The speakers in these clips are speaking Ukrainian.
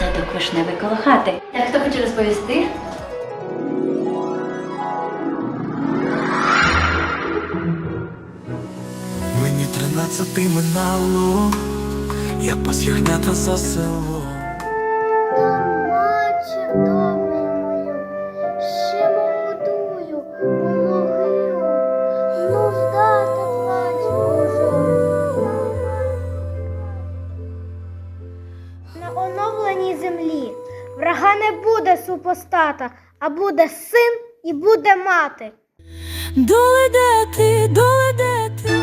садок вишневий коло хати. Так хто хоче розповісти? Мені тринадцяти минало, я пас ягнята за село. На оновленій землі врага не буде супостата, а буде син і буде мати. Доле ти, доле ти,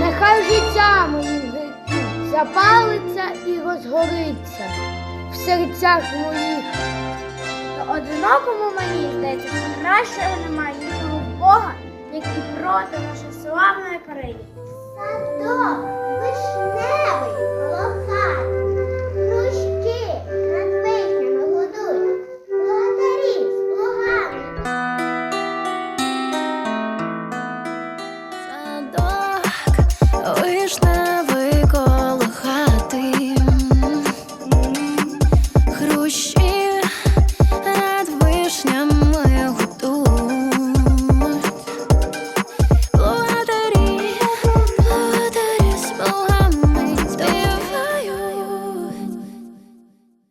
Нехай життя моїм житті запалиться і розгориться в серцях моїх. Та одинокому мені здається, кращого немає нічого Бога, як і проти нашої славної країни. Садок,